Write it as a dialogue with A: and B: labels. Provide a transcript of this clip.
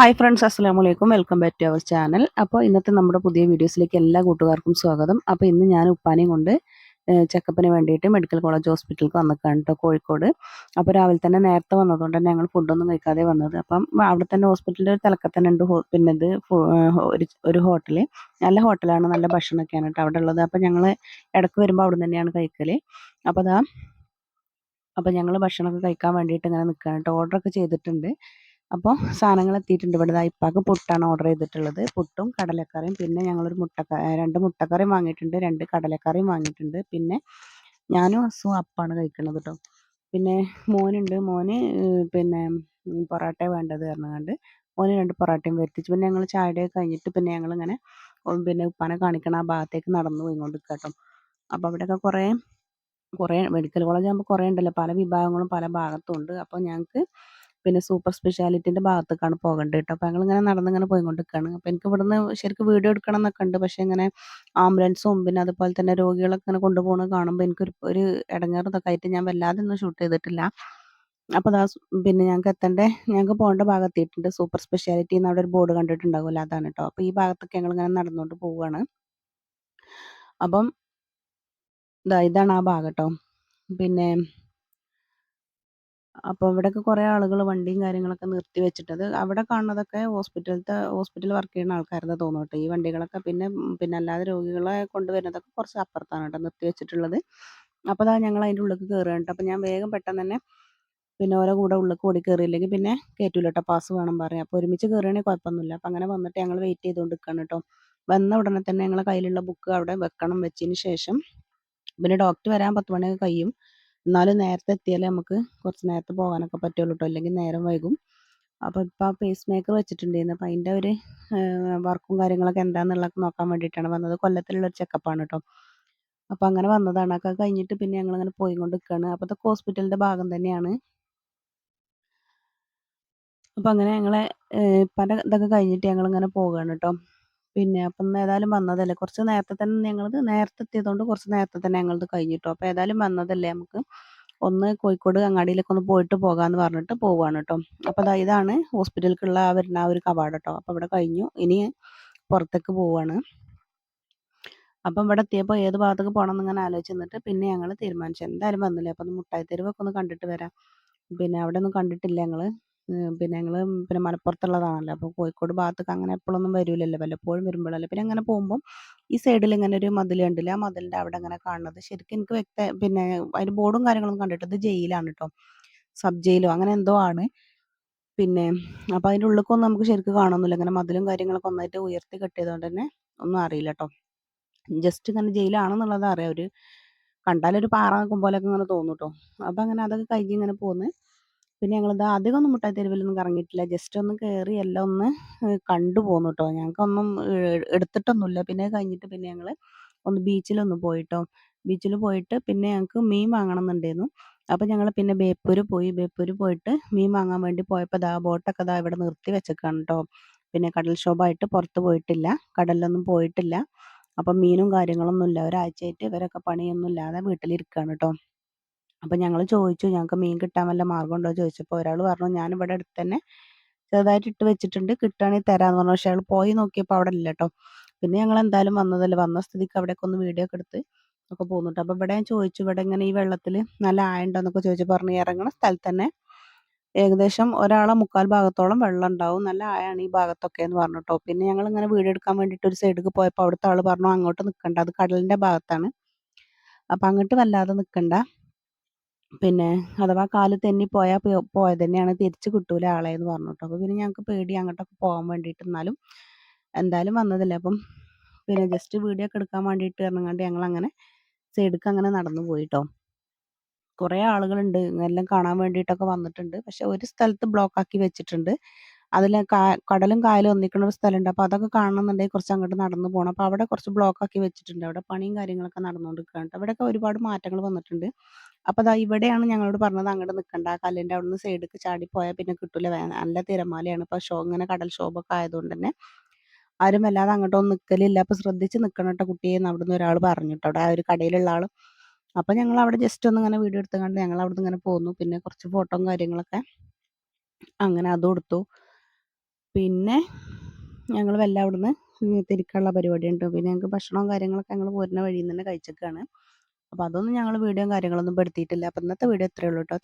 A: Hi friends അസ്സാം വലൈക്കും welcome back to our channel അപ്പോൾ ഇന്നത്തെ നമ്മുടെ പുതിയ വീഡിയോസിലേക്ക് എല്ലാ കൂട്ടുകാർക്കും സ്വാഗതം. അപ്പോൾ ഇന്ന് ഞാൻ ഉപ്പാനെയും കൊണ്ട് ചെക്കപ്പിന് വേണ്ടിയിട്ട് മെഡിക്കൽ കോളേജ് ഹോസ്പിറ്റലിൽ വന്നിക്കാണ് കേട്ടോ കോഴിക്കോട്. അപ്പോൾ രാവിലെ തന്നെ നേരത്തെ വന്നതുകൊണ്ട് തന്നെ ഞങ്ങൾ ഫുഡൊന്നും കഴിക്കാതെ വന്നത്. അപ്പം അവിടെ തന്നെ ഹോസ്പിറ്റലിന്റെ ഒരു തലക്കത്തന്നെ ഉണ്ട് പിന്നെ ഇത് ഒരു ഹോട്ടൽ നല്ല ഹോട്ടലാണ് നല്ല ഭക്ഷണമൊക്കെയാണ് കേട്ടോ അവിടെ ഉള്ളത്. അപ്പോൾ ഞങ്ങൾ ഇടയ്ക്ക് വരുമ്പോൾ അവിടെ തന്നെയാണ് കഴിക്കൽ അപ്പോൾ അതാ അപ്പോൾ ഞങ്ങൾ ഭക്ഷണമൊക്കെ കഴിക്കാൻ വേണ്ടിയിട്ട് ഇങ്ങനെ നിൽക്കുകയാണ് കേട്ടോ ഓർഡറൊക്കെ ചെയ്തിട്ടുണ്ട്. അപ്പോൾ സാധനങ്ങൾ എത്തിയിട്ടുണ്ട്. ഇവിടെ ഇപ്പാക്ക് പുട്ടാണ് ഓർഡർ ചെയ്തിട്ടുള്ളത്. പുട്ടും കടലക്കറിയും. പിന്നെ ഞങ്ങളൊരു മുട്ടക്ക രണ്ട് മുട്ടക്കറിയും വാങ്ങിയിട്ടുണ്ട്. രണ്ട് കടലക്കറിയും വാങ്ങിയിട്ടുണ്ട്. പിന്നെ ഞാനും ഹസും അപ്പാണ് കഴിക്കുന്നത് കേട്ടോ പിന്നെ മോനുണ്ട്. മോന് പിന്നെ പൊറോട്ട വേണ്ടത് പറഞ്ഞുകൊണ്ട് മോന് രണ്ട് പൊറോട്ടയും വരുത്തിച്ചു. പിന്നെ ഞങ്ങൾ ചായയുടെ കഴിഞ്ഞിട്ട് പിന്നെ ഞങ്ങൾ ഇങ്ങനെ പിന്നെ ഉപ്പാനെ കാണിക്കണ ആ ഭാഗത്തേക്ക് നടന്നു പോയിക്കൊണ്ട് കേട്ടോ അപ്പോൾ അവിടെയൊക്കെ കുറേ കുറേ മെഡിക്കൽ കോളേജ് ആകുമ്പോൾ കുറേ ഉണ്ടല്ലോ. പല വിഭാഗങ്ങളും പല ഭാഗത്തും ഉണ്ട്. അപ്പോൾ ഞങ്ങൾക്ക് പിന്നെ സൂപ്പർ സ്പെഷ്യാലിറ്റിന്റെ ഭാഗത്തേക്കാണ് പോകേണ്ടത് കേട്ടോ. അപ്പോൾ ഞങ്ങളിങ്ങനെ നടന്നിങ്ങനെ പോയിക്കൊണ്ടിരിക്കുകയാണ് അപ്പോൾ എനിക്ക് ഇവിടുന്ന് ശരിക്കും വീഡിയോ എടുക്കണം എന്നൊക്കെ ഉണ്ട്. പക്ഷേ ഇങ്ങനെ ആംബുലൻസും പിന്നെ അതുപോലെ തന്നെ രോഗികളൊക്കെ ഇങ്ങനെ കൊണ്ടുപോകുന്നത് കാണുമ്പോൾ എനിക്കൊരു ഒരു ഇടങ്ങേറ് ഇതൊക്കെ ആയിട്ട് ഞാൻ വല്ലാതെ ഒന്നും ഷൂട്ട് ചെയ്തിട്ടില്ല. അപ്പോൾ അതാ പിന്നെ ഞങ്ങൾക്ക് എത്തേണ്ട? ഞങ്ങൾക്ക് പോകേണ്ട ഭാഗം എത്തിയിട്ടുണ്ട് സൂപ്പർ സ്പെഷ്യാലിറ്റി എന്ന് അവിടെ ഒരു ബോർഡ് കണ്ടിട്ടുണ്ടാകുമല്ലോ അതാണ് കേട്ടോ. അപ്പോൾ ഈ ഭാഗത്തൊക്കെ ഞങ്ങളിങ്ങനെ നടന്നുകൊണ്ട് പോവുകയാണ്. അപ്പം ദാ ഇതാണ് ആ ഭാഗം കേട്ടോ. പിന്നെ അപ്പോൾ ഇവിടെയൊക്കെ കുറേ ആളുകൾ വണ്ടിയും കാര്യങ്ങളൊക്കെ നിർത്തി വെച്ചിട്ടത്. അവിടെ കാണുന്നതൊക്കെ ഹോസ്പിറ്റലത്തെ ഹോസ്പിറ്റലിൽ വർക്ക് ചെയ്യുന്ന ആൾക്കാരുടെ തോന്നും കേട്ടോ ഈ വണ്ടികളൊക്കെ പിന്നെ പിന്നെ അല്ലാതെ രോഗികളെ കൊണ്ടുവരുന്നതൊക്കെ കുറച്ച് അപ്പുറത്താണ് കേട്ടോ നിർത്തി വെച്ചിട്ടുള്ളത്. അപ്പോൾ അതാ ഞങ്ങൾ അതിന്റെ ഉള്ളിൽ കയറുകയാണ് കേട്ടോ. അപ്പോൾ ഞാൻ വേഗം പെട്ടെന്ന് തന്നെ പിന്നെ ഓരോ കൂടെ ഉള്ളിൽ കൂടി കയറിയില്ലെങ്കിൽ പിന്നെ കയറ്റൂല കേട്ടോ. പാസ് വേണം പറയാം. അപ്പോൾ ഒരുമിച്ച് കയറുകയാണെങ്കിൽ കുഴപ്പമൊന്നുമില്ല. അപ്പോൾ അങ്ങനെ വന്നിട്ട് ഞങ്ങൾ വെയിറ്റ് ചെയ്തുകൊണ്ട് നിൽക്കുകയാണ് കേട്ടോ. വന്ന ഉടനെ തന്നെ ഞങ്ങൾ കയ്യിലുള്ള ബുക്ക് അവിടെ വെക്കണം വെച്ചതിന് ശേഷം പിന്നെ ഡോക്ടർ വരാൻ പത്ത് മണിയൊക്കെ കഴിയും. എന്നാലും നേരത്തെ എത്തിയാലേ നമുക്ക് കുറച്ച് നേരത്തെ പോകാനൊക്കെ പറ്റുള്ളൂ കേട്ടോ അല്ലെങ്കിൽ നേരം വൈകും. അപ്പോൾ ഇപ്പോൾ ആ പേസ് മേക്കർ വെച്ചിട്ടുണ്ടായിരുന്നു. അപ്പോൾ അതിന്റെ ഒരു വർക്കും കാര്യങ്ങളൊക്കെ എന്താണെന്നുള്ളതൊക്കെ നോക്കാൻ വേണ്ടിയിട്ടാണ് വന്നത്. കൊല്ലത്തിലുള്ള ഒരു ചെക്കപ്പാണ് കേട്ടോ അപ്പോൾ അങ്ങനെ വന്നതാണ്. അതൊക്കെ കഴിഞ്ഞിട്ട് പിന്നെ ഞങ്ങളങ്ങനെ പോയി കൊണ്ട് നിൽക്കുകയാണ് അപ്പോൾ അതൊക്കെ ഹോസ്പിറ്റലിന്റെ ഭാഗം തന്നെയാണ്. അപ്പോൾ അങ്ങനെ ഞങ്ങളെ പല ഇതൊക്കെ കഴിഞ്ഞിട്ട് ഞങ്ങളിങ്ങനെ പോവുകയാണ് കേട്ടോ പിന്നെ അപ്പം ഏതായാലും വന്നതല്ലേ? കുറച്ച് നേരത്തെ തന്നെ ഞങ്ങളത് നേരത്തെ എത്തിയതുകൊണ്ട് കുറച്ച് നേരത്തെ തന്നെ ഞങ്ങളത് കഴിഞ്ഞിട്ടോ. അപ്പോൾ ഏതായാലും വന്നതല്ലേ നമുക്ക്? ഒന്ന് കോഴിക്കോട് അങ്ങാടിയിലേക്ക് ഒന്ന് പോയിട്ട് പോകാമെന്ന് പറഞ്ഞിട്ട് പോവുകയാണ് കേട്ടോ. അപ്പോൾ ദാ ഇതാണ് ഹോസ്പിറ്റലിലേക്കുള്ള വരുന്ന ആ ഒരു കവാടം കേട്ടോ. അപ്പോൾ ഇവിടെ കഴിഞ്ഞു. ഇനി പുറത്തേക്ക് പോവുകയാണ് അപ്പം ഇവിടെ എത്തിയപ്പോൾ ഏത് ഭാഗത്തേക്ക് പോകണം എന്നിങ്ങനെ ആലോചിച്ച് നിന്നിട്ട് പിന്നെ ഞങ്ങൾ തീരുമാനിച്ചു. എന്തായാലും വന്നില്ലേ? അപ്പോൾ ഒന്ന് മുട്ടായി തെരുവൊക്കെ ഒന്ന് കണ്ടിട്ട് വരാം. പിന്നെ അവിടെ ഒന്നും കണ്ടിട്ടില്ല ഞങ്ങൾ പിന്നെ ഞങ്ങൾ പിന്നെ മലപ്പുറത്തുള്ളതാണല്ലോ. അപ്പോൾ കോഴിക്കോട് ഭാഗത്തേക്ക് അങ്ങനെ എപ്പോഴൊന്നും വരില്ലല്ലോ വല്ലപ്പോഴും വരുമ്പോഴല്ലേ പിന്നെ അങ്ങനെ പോകുമ്പം ഈ സൈഡിൽ ഇങ്ങനെ ഒരു മതിൽ കണ്ടില്ല? ആ മതിലിന്റെ അവിടെ അങ്ങനെ കാണുന്നത്. ശരിക്കും എനിക്ക് വ്യക്ത പിന്നെ അതിന് ബോർഡും കാര്യങ്ങളൊന്നും കണ്ടിട്ട് ഇത് ജയിലാണ് കേട്ടോ സബ് ജയിലോ അങ്ങനെ എന്തോ ആണ്. പിന്നെ അപ്പോൾ അതിന്റെ ഉള്ളിലേക്കൊന്നും നമുക്ക് ശരിക്കും കാണുന്നില്ല ഇങ്ങനെ മതിലും കാര്യങ്ങളൊക്കെ ഒന്നായിട്ട് ഉയർത്തി കെട്ടിയതുകൊണ്ട് തന്നെ ഒന്നും അറിയില്ല കേട്ടോ ജസ്റ്റ് ഇങ്ങനെ ജയിലാണെന്നുള്ളത് അറിയാം. ഒരു കണ്ടാലൊരു പാറ നിൽക്കും പോലെയൊക്കെ ഇങ്ങനെ തോന്നും കേട്ടോ അപ്പം അങ്ങനെ അതൊക്കെ കഴിഞ്ഞ് ഇങ്ങനെ പോന്ന്. പിന്നെ ഞങ്ങളിത് അധികം ഒന്നും മുട്ടായി തെരുവിലൊന്നും കറങ്ങിയിട്ടില്ല. ജസ്റ്റ് ഒന്ന് കയറി എല്ലാം ഒന്ന് കണ്ടു പോന്നു കേട്ടോ ഞങ്ങൾക്കൊന്നും എടുത്തിട്ടൊന്നുമില്ല. പിന്നെ കഴിഞ്ഞിട്ട് പിന്നെ ഞങ്ങൾ ഒന്ന് ബീച്ചിലൊന്ന് പോയിട്ടോ. ബീച്ചിൽ പോയിട്ട് പിന്നെ ഞങ്ങൾക്ക് മീൻ വാങ്ങണം എന്നുണ്ടായിരുന്നു അപ്പം ഞങ്ങൾ പിന്നെ ബേപ്പൂർ പോയി. ബേപ്പൂർ പോയിട്ട് മീൻ വാങ്ങാൻ വേണ്ടി പോയപ്പോൾ ദാ ബോട്ടൊക്കെ ദാ ഇവിടെ നിർത്തി വെച്ചേക്കാണ് കേട്ടോ പിന്നെ കടൽ ക്ഷോഭമായിട്ട് പുറത്ത് പോയിട്ടില്ല. കടലിലൊന്നും പോയിട്ടില്ല. അപ്പം മീനും കാര്യങ്ങളൊന്നുമില്ല. ഒരാഴ്ചയായിട്ട് ഇവരൊക്കെ പണിയൊന്നും ഇല്ലാതെ വീട്ടിലിരിക്കുകയാണ് കേട്ടോ അപ്പം ഞങ്ങൾ ചോദിച്ചു ഞങ്ങൾക്ക് മീൻ കിട്ടാൻ വല്ല മാർഗം ഉണ്ടോ? ചോദിച്ചപ്പോൾ ഒരാൾ പറഞ്ഞു ഞാൻ ഇവിടെ അടുത്ത് തന്നെ ചെറുതായിട്ട് ഇട്ട് വെച്ചിട്ടുണ്ട് കിട്ടുകയാണെങ്കിൽ തരാമെന്ന് പറഞ്ഞു. പക്ഷെ അയാൾ പോയി നോക്കിയപ്പോൾ അവിടെ ഇല്ല കേട്ടോ പിന്നെ ഞങ്ങൾ എന്തായാലും വന്നതല്ലേ വന്ന സ്ഥിതിക്ക് അവിടെയൊക്കെ ഒന്ന് വീഡിയോ ഒക്കെ എടുത്ത് ഒക്കെ പോകുന്നുണ്ട് അപ്പോൾ ഇവിടെ ഞാൻ ചോദിച്ചു ഇവിടെ ഇങ്ങനെ ഈ വെള്ളത്തിൽ നല്ല ആയുണ്ടോ എന്നൊക്കെ ചോദിച്ചു. പറഞ്ഞു ഇറങ്ങണ സ്ഥലത്ത് തന്നെ ഏകദേശം ഒരാളെ മുക്കാൽ ഭാഗത്തോളം വെള്ളം ഉണ്ടാവും. നല്ല ആയാണ് ഈ ഭാഗത്തൊക്കെ എന്ന് പറഞ്ഞു കേട്ടോ പിന്നെ ഞങ്ങൾ ഇങ്ങനെ വീഡിയോ എടുക്കാൻ വേണ്ടിയിട്ട് ഒരു സൈഡിലേക്ക് പോയപ്പോൾ അവിടുത്തെ ആൾ പറഞ്ഞു അങ്ങോട്ട് നിൽക്കണ്ട അത് കടലിന്റെ ഭാഗത്താണ്. അപ്പം അങ്ങോട്ട് വല്ലാതെ നിൽക്കണ്ട പിന്നെ അഥവാ കാൽ തെന്നി പോയാൽ പോയത് തന്നെയാണ് തിരിച്ച് കിട്ടൂല ആളെ എന്ന് പറഞ്ഞു കേട്ടോ അപ്പോൾ പിന്നെ ഞങ്ങൾക്ക് പേടി അങ്ങോട്ടൊക്കെ പോകാൻ വേണ്ടിയിട്ട് എന്നാലും എന്തായാലും വന്നതല്ലേ. അപ്പം പിന്നെ ജസ്റ്റ് വീഡിയോ ഒക്കെ എടുക്കാൻ വേണ്ടിയിട്ട് ഇറങ്ങാണ്ട് ഞങ്ങൾ അങ്ങനെ സൈഡിക്ക് അങ്ങനെ നടന്നു പോയിട്ടോ. കുറേ ആളുകളുണ്ട്. എല്ലാം കാണാൻ വേണ്ടിയിട്ടൊക്കെ വന്നിട്ടുണ്ട്. പക്ഷെ ഒരു സ്ഥലത്ത് ബ്ലോക്ക് ആക്കി വെച്ചിട്ടുണ്ട്. അതിൽ കടലും കായലും ഒന്നിക്കുന്ന ഒരു സ്ഥലമുണ്ട്. അപ്പോൾ അതൊക്കെ കാണണമെന്നുണ്ടെങ്കിൽ കുറച്ച് അങ്ങോട്ട് നടന്നു പോകണം അപ്പോൾ അവിടെ കുറച്ച് ബ്ലോക്ക് ആക്കി വെച്ചിട്ടുണ്ട്. അവിടെ പണിയും കാര്യങ്ങളൊക്കെ നടന്നുകൊണ്ടിരിക്കുകയാണ്. അവിടെയൊക്കെ ഒരുപാട് മാറ്റങ്ങൾ വന്നിട്ടുണ്ട്. അപ്പോൾ ദാ ഇവിടെയാണ് ഞങ്ങളോട് പറഞ്ഞത് അങ്ങോട്ട് നിൽക്കണ്ട ആ കല്ലിന്റെ അവിടെ നിന്ന് സൈഡിലേക്ക് ചാടിപ്പോയാൽ പിന്നെ കിട്ടൂല. നല്ല തിരമാലയാണ്. ഇപ്പോൾ ഷോ ഇങ്ങനെ കടൽ ക്ഷോഭമൊക്കെ ആയതുകൊണ്ട് തന്നെ ആരും വല്ലാതെ അങ്ങോട്ടൊന്നും നിൽക്കലില്ല അപ്പോൾ ശ്രദ്ധിച്ച് നിൽക്കണം കേട്ടോ കുട്ടിയെ എന്ന് അവിടുന്ന് ഒരാൾ പറഞ്ഞു അവിടെ ആ ഒരു കടയിലുള്ള ആൾ. അപ്പോൾ ഞങ്ങൾ അവിടെ ജസ്റ്റ് ഒന്ന് ഇങ്ങനെ വീഡിയോ എടുത്ത് കണ്ട് ഞങ്ങൾ അവിടുന്ന് ഇങ്ങനെ പോന്നു. പിന്നെ കുറച്ച് ഫോട്ടോയും കാര്യങ്ങളൊക്കെ അങ്ങനെ അതും എടുത്തു. പിന്നെ ഞങ്ങൾ എല്ലാം അവിടുന്ന് തിരിക്കാനുള്ള പരിപാടി ഉണ്ട് പിന്നെ ഞങ്ങൾക്ക് ഭക്ഷണവും കാര്യങ്ങളൊക്കെ ഞങ്ങൾ പോരുന്ന വഴിയിൽ നിന്ന് തന്നെ കഴിച്ചേക്കാണ്. അപ്പോൾ അതൊന്നും ഞങ്ങൾ വീഡിയോയും കാര്യങ്ങളൊന്നും പെടുത്തിയിട്ടില്ല. അപ്പോൾ ഇന്നത്തെ വീഡിയോ ഇത്രയേ ഉള്ളൂ കേട്ടോ